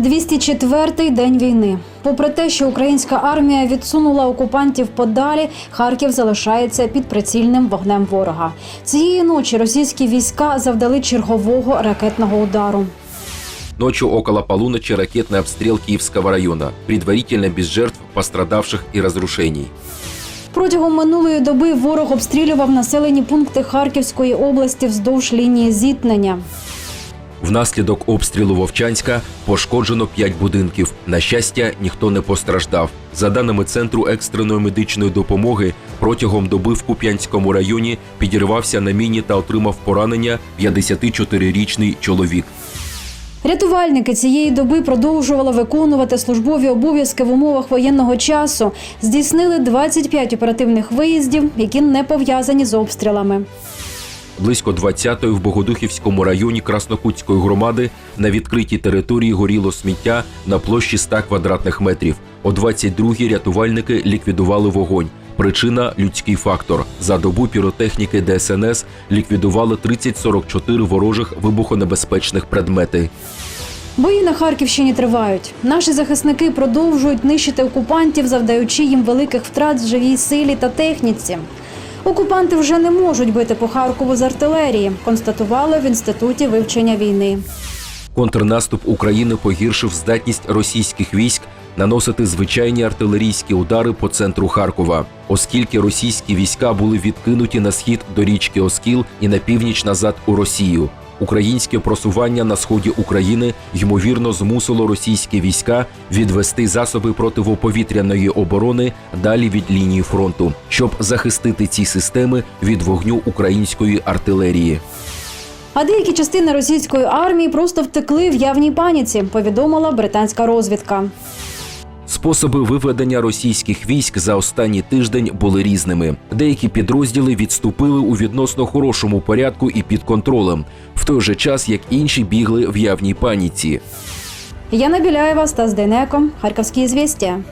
204-й день війни. Попри те, що українська армія відсунула окупантів подалі, Харків залишається під прицільним вогнем ворога. Цієї ночі російські війська завдали чергового ракетного удару. Ночью около полуночи ракетный обстрел Киевского района, предварительно без жертв, пострадавших и разрушений. Протягом минулої доби ворог обстрілював населені пункти Харківської області вздовж лінії зіткнення. Внаслідок обстрілу Вовчанська пошкоджено 5 будинків. На щастя, ніхто не постраждав. За даними Центру екстреної медичної допомоги, протягом доби в Куп'янському районі підірвався на міні та отримав поранення 54-річний чоловік. Рятувальники цієї доби продовжували виконувати службові обов'язки в умовах воєнного часу. Здійснили 25 оперативних виїздів, які не пов'язані з обстрілами. Близько 20-ї в Богодухівському районі Краснокутської громади на відкритій території горіло сміття на площі 100 квадратних метрів. О 22-й рятувальники ліквідували вогонь. Причина людський фактор. За добу піротехніки ДСНС ліквідували 30-44 ворожих вибухонебезпечних предмети. Бої на Харківщині тривають. Наші захисники продовжують нищити окупантів, завдаючи їм великих втрат в живій силі та техніці. Окупанти вже не можуть бити по Харкову з артилерії, констатували в інституті вивчення війни. Контрнаступ України погіршив здатність російських військ наносити звичайні артилерійські удари по центру Харкова, оскільки російські війська були відкинуті на схід до річки Оскіл і на північ назад у Росію. Українське просування на сході України ймовірно змусило російські війська відвести засоби противоповітряної оборони далі від лінії фронту, щоб захистити ці системи від вогню української артилерії. А деякі частини російської армії просто втекли в явній паніці, повідомила британська розвідка. Способи виведення російських військ за останній тиждень були різними. Деякі підрозділи відступили у відносно хорошому порядку і під контролем, в той же час як інші бігли в явній паніці. Яна Біляєва, Стас Дейнеко, Харківські звістя.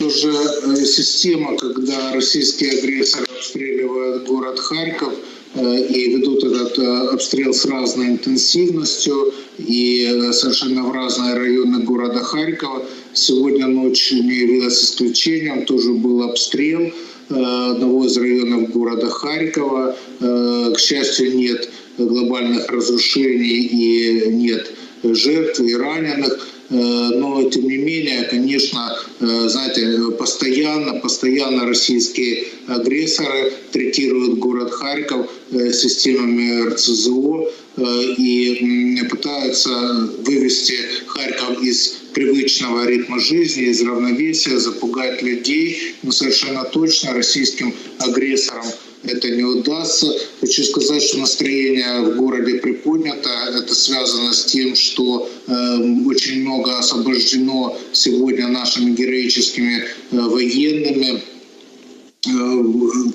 Уже э, система, когда российские агрессоры обстреливают город Харьков э, и ведут этот э, обстрел с разной интенсивностью и э, совершенно в разные районы города Харькова. Сегодня ночью не явилась исключением, тоже был обстрел э, одного из районов города Харькова. Э, К счастью, нет глобальных разрушений и нет жертв и раненых. Э, Но, тем не менее, конечно, э, знаете, постоянно, постоянно российские агрессоры третируют город Харьков э, системами РЦЗО э, и м, пытаются вывести Харьков из привычного ритма жизни, из равновесия, запугать людей. Но совершенно точно российским агрессорам это не удастся. Хочу сказать, что настроение в городе приподнято. Это связано с тем, что э, очень много освобождено сегодня нашими героическими э, военными э,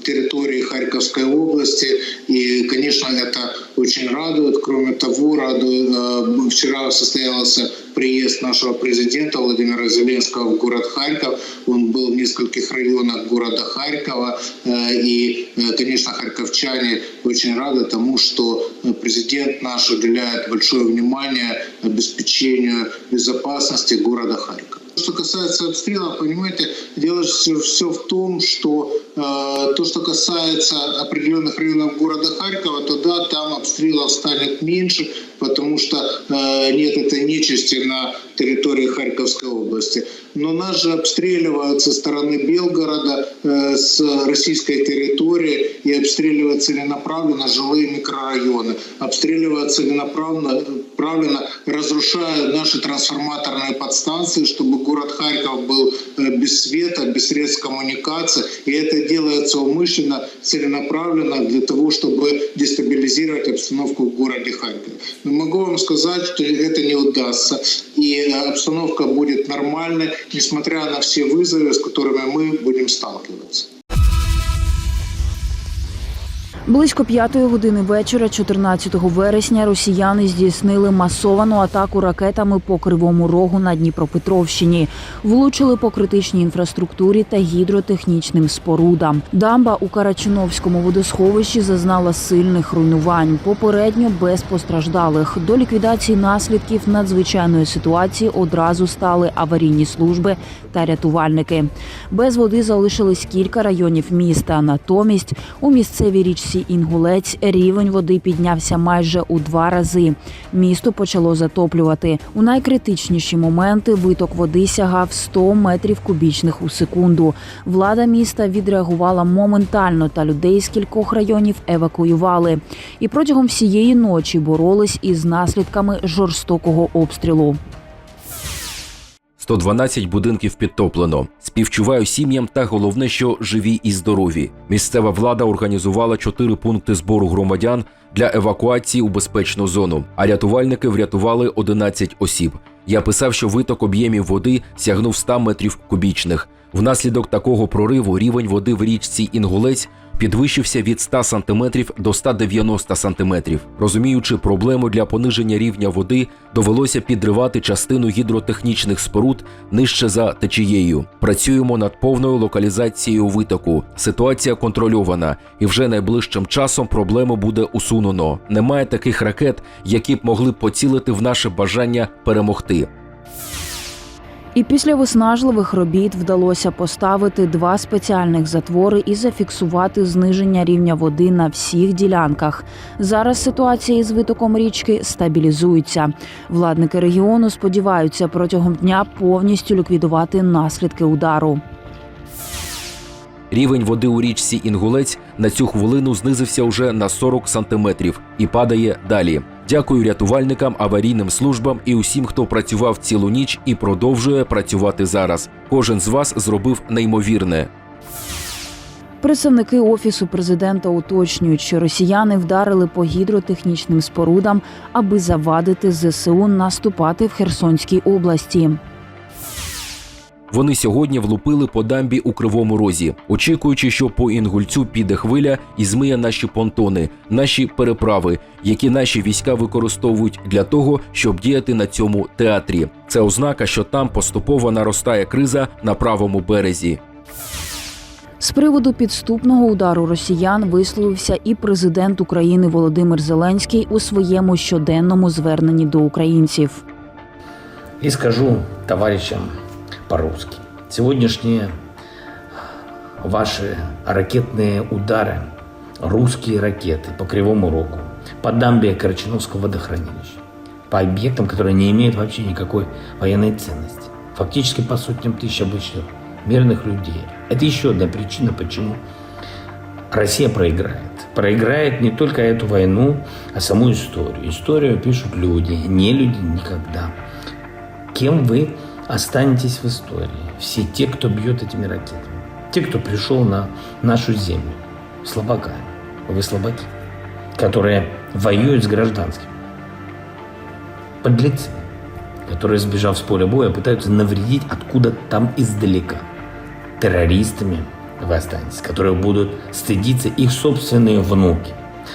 территории Харьковской области. И, конечно, это очень радует. Кроме того, радует, э, вчера состоялся приезд нашего президента Владимира Зеленского в город Харьков. Он был в нескольких районах города Харькова. Э, И, э, конечно, харьковчане очень рады тому, что э, президент наш уделяет большое внимание обеспечению безопасности города Харькова. Что касается обстрела, понимаете, дело все, все в том, что э, то, что касается определенных районов города Харькова, то да, там обстрелов станет меньше, потому что э, нет этой нечисти на территории Харьковской области. Но нас же обстреливают со стороны Белгорода, э, с российской территории и обстреливают целенаправленно жилые микрорайоны, обстреливают целенаправленно, правильно, разрушая наши трансформаторные подстанции, чтобы город Харьков был э, без света, без средств коммуникации. И это делается умышленно, целенаправленно для того, чтобы дестабилизировать обстановку в городе Харькове. Но могу вам сказать, что это не удастся. И э, обстановка будет нормальной, несмотря на все вызовы, с которыми мы будем сталкиваться. Близько п'ятої години вечора, 14 вересня, росіяни здійснили масовану атаку ракетами по кривому рогу на Дніпропетровщині. Влучили по критичній інфраструктурі та гідротехнічним спорудам. Дамба у Карачуновському водосховищі зазнала сильних руйнувань. Попередньо без постраждалих. До ліквідації наслідків надзвичайної ситуації одразу стали аварійні служби та рятувальники. Без води залишились кілька районів міста. Натомість у місцевій річці Інгулець рівень води піднявся майже у два рази. Місто почало затоплювати. У найкритичніші моменти виток води сягав 100 метрів кубічних у секунду. Влада міста відреагувала моментально та людей з кількох районів евакуювали. І протягом всієї ночі боролись із наслідками жорстокого обстрілу. 112 будинків підтоплено. Співчуваю сім'ям та головне, що живі і здорові. Місцева влада організувала чотири пункти збору громадян для евакуації у безпечну зону, а рятувальники врятували 11 осіб. Я писав, що виток об'ємів води сягнув 100 метрів кубічних. Внаслідок такого прориву рівень води в річці Інгулець підвищився від 100 см до 190 см. Розуміючи проблему для пониження рівня води, довелося підривати частину гідротехнічних споруд нижче за течією. Працюємо над повною локалізацією витоку. Ситуація контрольована, і вже найближчим часом проблему буде усунено. Немає таких ракет, які б могли поцілити в наше бажання перемогти. І після виснажливих робіт вдалося поставити два спеціальних затвори і зафіксувати зниження рівня води на всіх ділянках. Зараз ситуація із витоком річки стабілізується. Владники регіону сподіваються протягом дня повністю ліквідувати наслідки удару. Рівень води у річці Інгулець на цю хвилину знизився уже на 40 сантиметрів і падає далі. Дякую рятувальникам, аварійним службам і усім, хто працював цілу ніч і продовжує працювати зараз. Кожен з вас зробив неймовірне. Представники офісу президента уточнюють, що росіяни вдарили по гідротехнічним спорудам, аби завадити ЗСУ наступати в Херсонській області. Вони сьогодні влупили по дамбі у кривому розі, очікуючи, що по інгульцю піде хвиля і змиє наші понтони, наші переправи, які наші війська використовують для того, щоб діяти на цьому театрі. Це ознака, що там поступово наростає криза на правому березі. З приводу підступного удару росіян висловився і президент України Володимир Зеленський у своєму щоденному зверненні до українців. И скажу товарищам по-русски. Сегодняшние ваши ракетные удары, русские ракеты по Кривому Рогу, по дамбе Карачиновского водохранилища, по объектам, которые не имеют вообще никакой военной ценности, фактически по сотням тысяч обычных мирных людей. Это еще одна причина, почему Россия проиграет. Проиграет не только эту войну, а саму историю. Историю пишут люди, не люди никогда. Кем вы останетесь в истории? Все те, кто бьет этими ракетами. Те, кто пришел на нашу землю. Слабака. Вы слабаки. Которые воюют с гражданским. Подлецы. Которые, сбежав с поля боя, пытаются навредить откуда там издалека. Террористами вы останетесь, которые будут стыдиться их собственные внуки.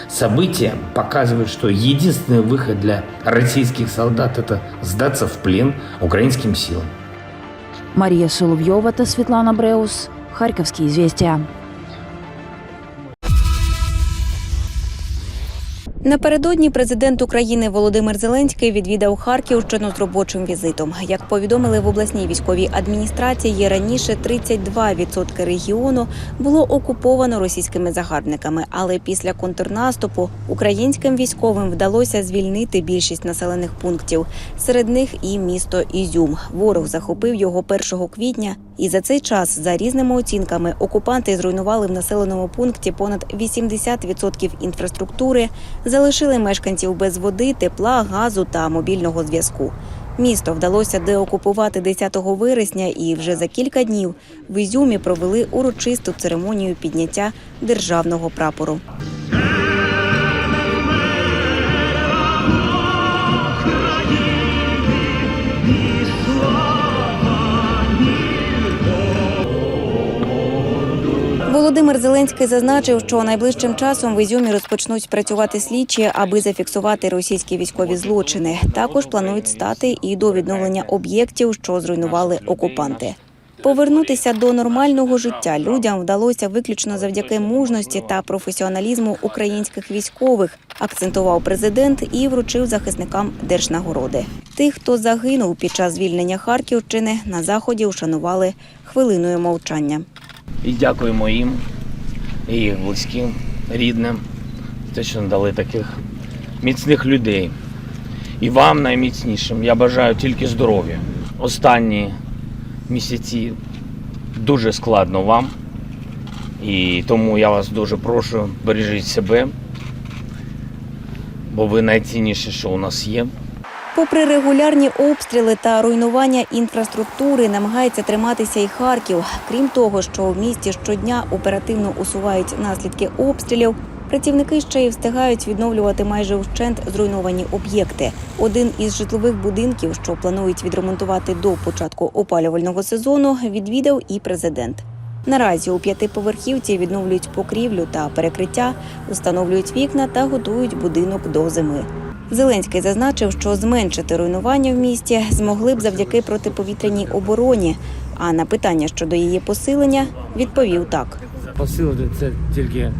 События показывают, что единственный выход для российских солдат – это сдаться в плен украинским силам. Марія Соловйова та Світлана Бреус. Харківські звістя. Напередодні президент України Володимир Зеленський відвідав Харківщину з робочим візитом. Як повідомили в обласній військовій адміністрації, раніше 32% регіону було окуповано російськими загарбниками. Але після контрнаступу українським військовим вдалося звільнити більшість населених пунктів. Серед них і місто Ізюм. Ворог захопив його 1 квітня, і за цей час, за різними оцінками, окупанти зруйнували в населеному пункті понад 80% інфраструктури, залишили мешканців без води, тепла, газу та мобільного зв'язку. Місто вдалося деокупувати 10 вересня, і вже за кілька днів в Ізюмі провели урочисту церемонію підняття державного прапору. Володимир Зеленський зазначив, що найближчим часом в Ізюмі розпочнуть працювати слідчі, аби зафіксувати російські військові злочини. Також планують стати і до відновлення об'єктів, що зруйнували окупанти. Повернутися до нормального життя людям вдалося виключно завдяки мужності та професіоналізму українських військових, акцентував президент і вручив захисникам держнагороди. Тих, хто загинув під час звільнення Харківщини, на заході ушанували хвилиною мовчання. І дякуємо їм, і близьким, рідним, те, що надали таких міцних людей. І вам найміцнішим. Я бажаю тільки здоров'я. Останні місяці дуже складно вам. І тому я вас дуже прошу, бережіть себе, бо ви найцінніше, що у нас є. Попри регулярні обстріли та руйнування інфраструктури, намагається триматися і Харків. Крім того, що в місті щодня оперативно усувають наслідки обстрілів. Працівники ще й встигають відновлювати майже вщент зруйновані об'єкти. Один із житлових будинків, що планують відремонтувати до початку опалювального сезону, відвідав і президент. Наразі у п'ятиповерхівці відновлюють покрівлю та перекриття, встановлюють вікна та готують будинок до зими. Зеленський зазначив, що зменшити руйнування в місті змогли б завдяки протиповітряній обороні. А на питання щодо її посилення відповів так. Посилити це тільки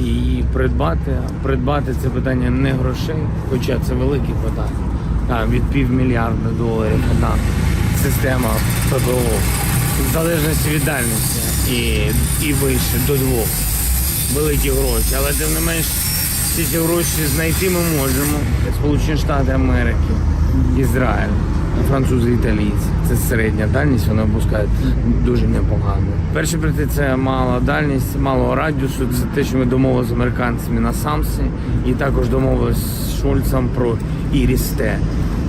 її придбати. Придбати це питання не грошей, хоча це велике питання. Від півмільярда доларів одна система ППО. В залежності від дальності і, і вище до двох. Великі гроші. Але тим не менш всі ці гроші знайти ми можемо. Сполучені Штати Америки, Ізраїль, французи, італійці. Це середня дальність, вони опускають дуже непогано. Перше прийти це мала дальність, малого радіусу. Це те, що ми домовилися з американцями на Самсі, і також домовилися з Шольцем про Ірісте.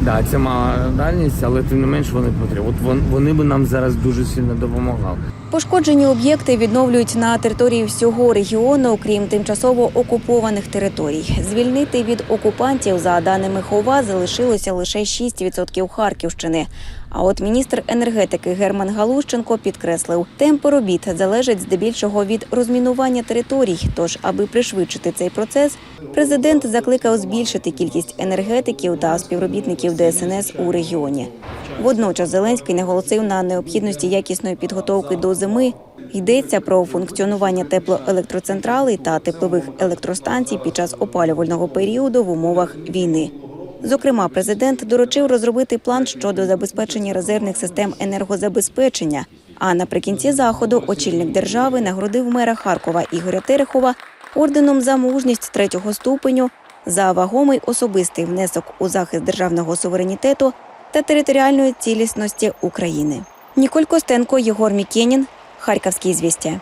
Да, це мала дальність, але тим не менш вони потрібні. От вон- вони би нам зараз дуже сильно допомагали. Пошкоджені об'єкти відновлюють на території всього регіону, окрім тимчасово окупованих територій. Звільнити від окупантів, за даними Хова, залишилося лише 6% Харківщини. А от міністр енергетики Герман Галущенко підкреслив, темпи робіт залежать здебільшого від розмінування територій. Тож, аби пришвидшити цей процес, президент закликав збільшити кількість енергетиків та співробітників ДСНС у регіоні. Водночас Зеленський наголосив на необхідності якісної підготовки до зими. Йдеться про функціонування теплоелектроцентралей та теплових електростанцій під час опалювального періоду в умовах війни. Зокрема, президент доручив розробити план щодо забезпечення резервних систем енергозабезпечення. А наприкінці заходу очільник держави нагородив мера Харкова Ігоря Терехова орденом за мужність третього ступеню за вагомий особистий внесок у захист державного суверенітету та територіальної цілісності України. Ніколь Костенко, Єгор Мікенін, Харківські звістя.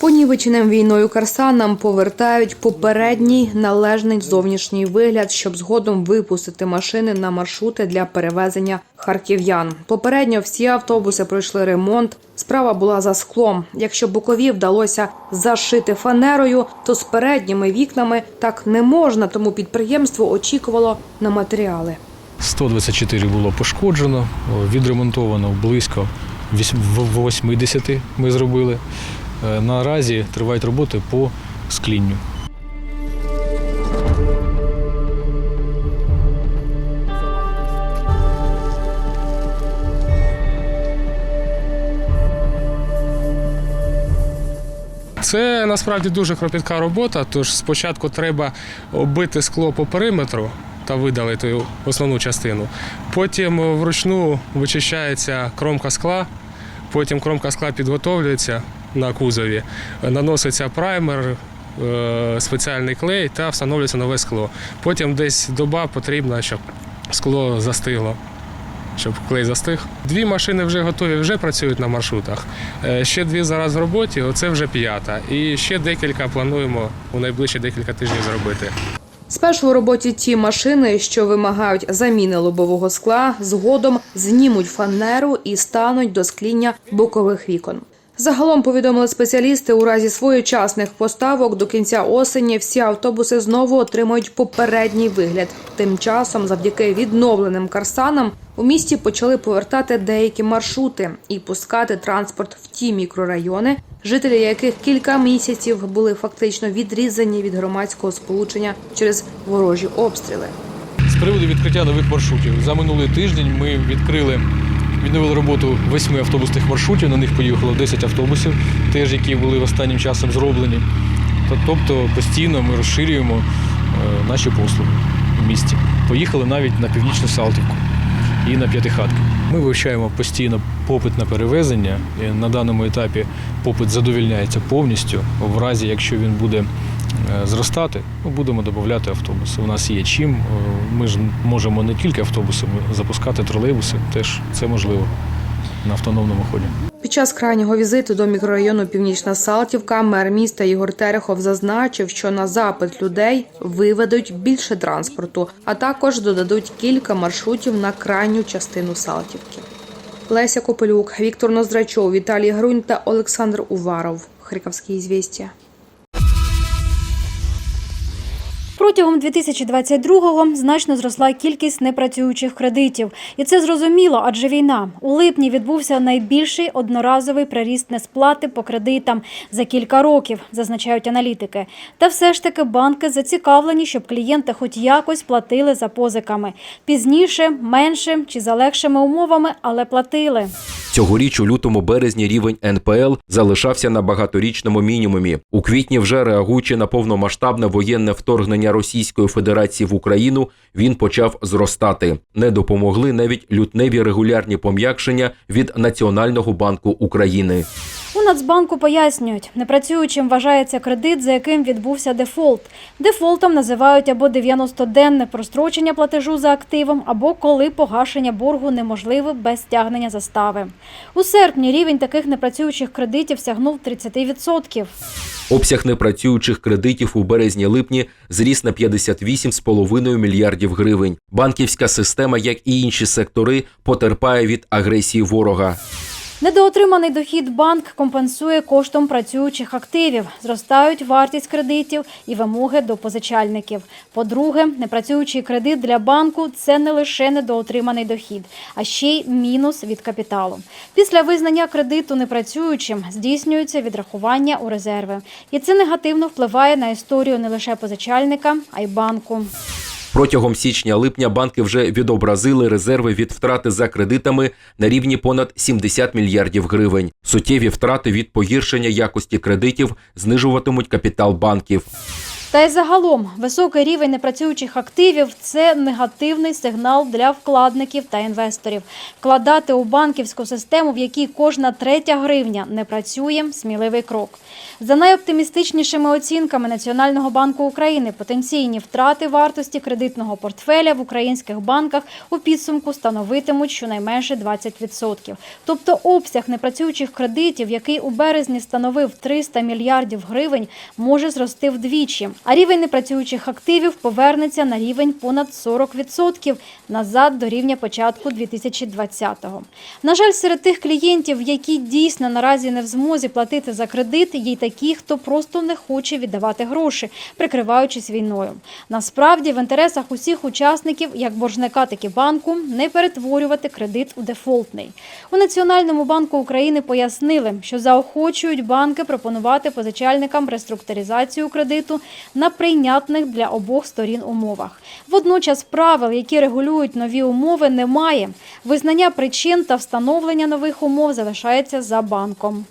Понівеченим війною Карсанам повертають попередній належний зовнішній вигляд, щоб згодом випустити машини на маршрути для перевезення харків'ян. Попередньо всі автобуси пройшли ремонт. Справа була за склом. Якщо бокові вдалося зашити фанерою, то з передніми вікнами так не можна, тому підприємство очікувало на матеріали. 124 було пошкоджено, відремонтовано близько вісь- 80 ми зробили. Е, Наразі тривають роботи по склінню. Це насправді дуже кропітка робота. Тож спочатку треба оббити скло по периметру та видалити основну частину. Потім вручну вичищається кромка скла, потім кромка скла підготовлюється на кузові, наноситься праймер, е, спеціальний клей та встановлюється нове скло. Потім десь доба потрібна, щоб скло застигло. Щоб клей застиг. Дві машини вже готові, вже працюють на маршрутах. Е, Ще дві зараз в роботі, оце вже п'ята. І ще декілька плануємо у найближчі декілька тижнів зробити. Спершу у роботі ті машини, що вимагають заміни лобового скла, згодом знімуть фанеру і стануть до скління бокових вікон. Загалом повідомили спеціалісти, у разі своєчасних поставок до кінця осені всі автобуси знову отримають попередній вигляд. Тим часом, завдяки відновленим карсанам, у місті почали повертати деякі маршрути і пускати транспорт в ті мікрорайони, жителі яких кілька місяців були фактично відрізані від громадського сполучення через ворожі обстріли. З приводу відкриття нових маршрутів. За минулий тиждень ми відкрили, відновили роботу восьми автобусних маршрутів. На них поїхало 10 автобусів, теж які були останнім часом зроблені. Тобто постійно ми розширюємо е, наші послуги в місті. Поїхали навіть на північну Салтівку і на П'ятихатки. Ми вивчаємо постійно попит на перевезення. На даному етапі попит задовільняється повністю. В разі, якщо він буде зростати, ми будемо додати автобуси. У нас є чим. Е, Ми ж можемо не тільки автобусами запускати тролейбуси, теж це можливо на автономному ході. Під час крайнього візиту до мікрорайону Північна Салтівка мер міста Ігор Терехов зазначив, що на запит людей виведуть більше транспорту, а також додадуть кілька маршрутів на крайню частину Салтівки. Леся Копелюк, Віктор Ноздрачов, Віталій Грунь та Олександр Уваров. Харківські звістя. Протягом 2022-го значно зросла кількість непрацюючих кредитів, і це зрозуміло, адже війна у липні відбувся найбільший одноразовий приріст несплати по кредитам за кілька років, зазначають аналітики. Та все ж таки банки зацікавлені, щоб клієнти хоч якось платили за позиками пізніше, менше чи за легшими умовами, але платили. Цьогоріч у лютому березні рівень НПЛ залишався на багаторічному мінімумі. У квітні, вже реагуючи на повномасштабне воєнне вторгнення Російської Федерації в Україну, він почав зростати. Не допомогли навіть лютневі регулярні пом'якшення від Національного банку України. У Нацбанку пояснюють, непрацюючим вважається кредит, за яким відбувся дефолт. Дефолтом називають або 90-денне прострочення платежу за активом, або коли погашення боргу неможливе без стягнення застави. У серпні рівень таких непрацюючих кредитів сягнув 30%. Обсяг непрацюючих кредитів у березні-липні зріс на 58,5 мільярдів гривень. Банківська система, як і інші сектори, потерпає від агресії ворога. Недоотриманий дохід банк компенсує коштом працюючих активів. Зростають вартість кредитів і вимоги до позичальників. По-друге, непрацюючий кредит для банку це не лише недоотриманий дохід, а ще й мінус від капіталу. Після визнання кредиту непрацюючим здійснюється відрахування у резерви, і це негативно впливає на історію не лише позичальника, а й банку. Протягом січня-липня банки вже відобразили резерви від втрати за кредитами на рівні понад 70 мільярдів гривень. Суттєві втрати від погіршення якості кредитів знижуватимуть капітал банків. Та й загалом високий рівень непрацюючих активів це негативний сигнал для вкладників та інвесторів. Вкладати у банківську систему, в якій кожна третя гривня не працює, сміливий крок. За найоптимістичнішими оцінками Національного банку України, потенційні втрати вартості кредитного портфеля в українських банках у підсумку становитимуть щонайменше 20%. Тобто обсяг непрацюючих кредитів, який у березні становив 300 мільярдів гривень, може зрости вдвічі. А рівень непрацюючих активів повернеться на рівень понад 40% назад до рівня початку 2020-го. На жаль, серед тих клієнтів, які дійсно наразі не в змозі платити за кредит, є й такі, хто просто не хоче віддавати гроші, прикриваючись війною. Насправді, в інтересах усіх учасників, як боржника, так і банку, не перетворювати кредит у дефолтний. У Національному банку України пояснили, що заохочують банки пропонувати позичальникам реструктуризацію кредиту на прийнятних для обох сторін умовах. Водночас правил, які регулюють нові умови, немає. Визнання причин та встановлення нових умов залишається за банком.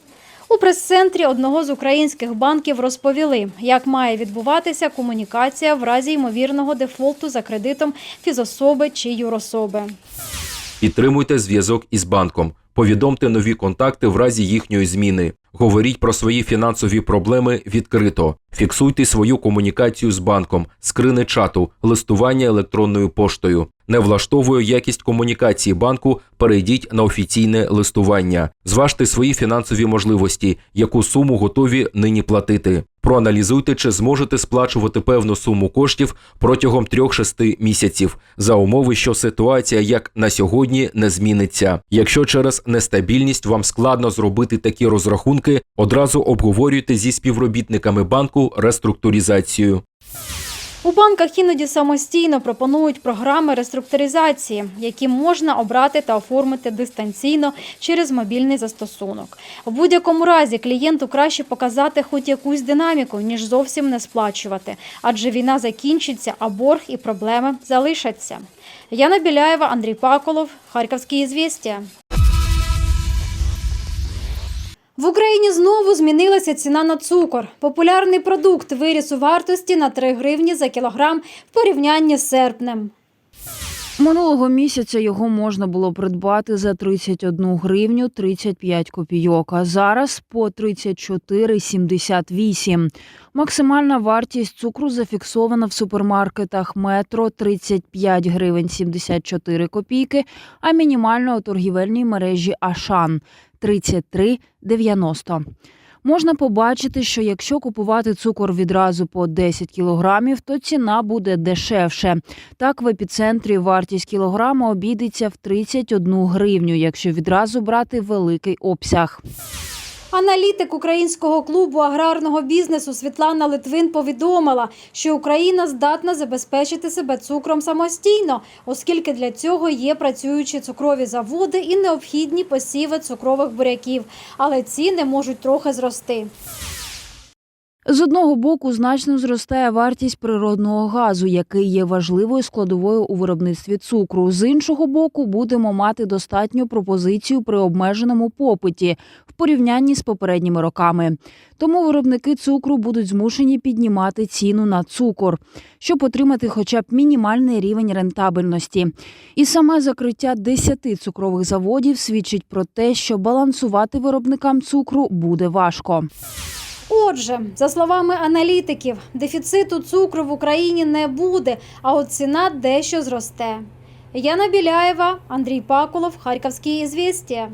У прес-центрі одного з українських банків розповіли, як має відбуватися комунікація в разі ймовірного дефолту за кредитом фізособи чи юрособи. Підтримуйте зв'язок із банком. Повідомте нові контакти в разі їхньої зміни. Говоріть про свої фінансові проблеми відкрито. Фіксуйте свою комунікацію з банком, скрини чату, листування електронною поштою. Не влаштовує якість комунікації банку. Перейдіть на офіційне листування. Зважте свої фінансові можливості, яку суму готові нині платити. Проаналізуйте, чи зможете сплачувати певну суму коштів протягом 3-6 місяців, за умови, що ситуація як на сьогодні не зміниться. Якщо через нестабільність вам складно зробити такі розрахунки. Рахунки, одразу обговорюйте зі співробітниками банку реструктуризацію. У банках іноді самостійно пропонують програми реструктуризації, які можна обрати та оформити дистанційно через мобільний застосунок. У будь-якому разі клієнту краще показати хоч якусь динаміку, ніж зовсім не сплачувати, адже війна закінчиться, а борг і проблеми залишаться. Яна Біляєва, Андрій Паколов, Харківські ізвістія. В Україні знову змінилася ціна на цукор. Популярний продукт виріс у вартості на 3 гривні за кілограм в порівнянні з серпнем. Минулого місяця його можна було придбати за 31 гривню 35 копійок, а зараз по 34,78. Максимальна вартість цукру зафіксована в супермаркетах метро 35 гривень 74 копійки, а мінімальна у торгівельній мережі Ашан 33,90. Можна побачити, що якщо купувати цукор відразу по 10 кілограмів, то ціна буде дешевше. Так, в епіцентрі вартість кілограма обійдеться в 31 гривню, якщо відразу брати великий обсяг. Аналітик українського клубу аграрного бізнесу Світлана Литвин повідомила, що Україна здатна забезпечити себе цукром самостійно, оскільки для цього є працюючі цукрові заводи і необхідні посіви цукрових буряків, але ціни можуть трохи зрости. З одного боку значно зростає вартість природного газу, який є важливою складовою у виробництві цукру. З іншого боку, будемо мати достатню пропозицію при обмеженому попиті в порівнянні з попередніми роками. Тому виробники цукру будуть змушені піднімати ціну на цукор, щоб отримати хоча б мінімальний рівень рентабельності. І саме закриття 10 цукрових заводів свідчить про те, що балансувати виробникам цукру буде важко. Отже, за словами аналітиків, дефіциту цукру в Україні не буде, а от ціна дещо зросте. Яна Біляєва, Андрій Паколов, Харківські ізвістія.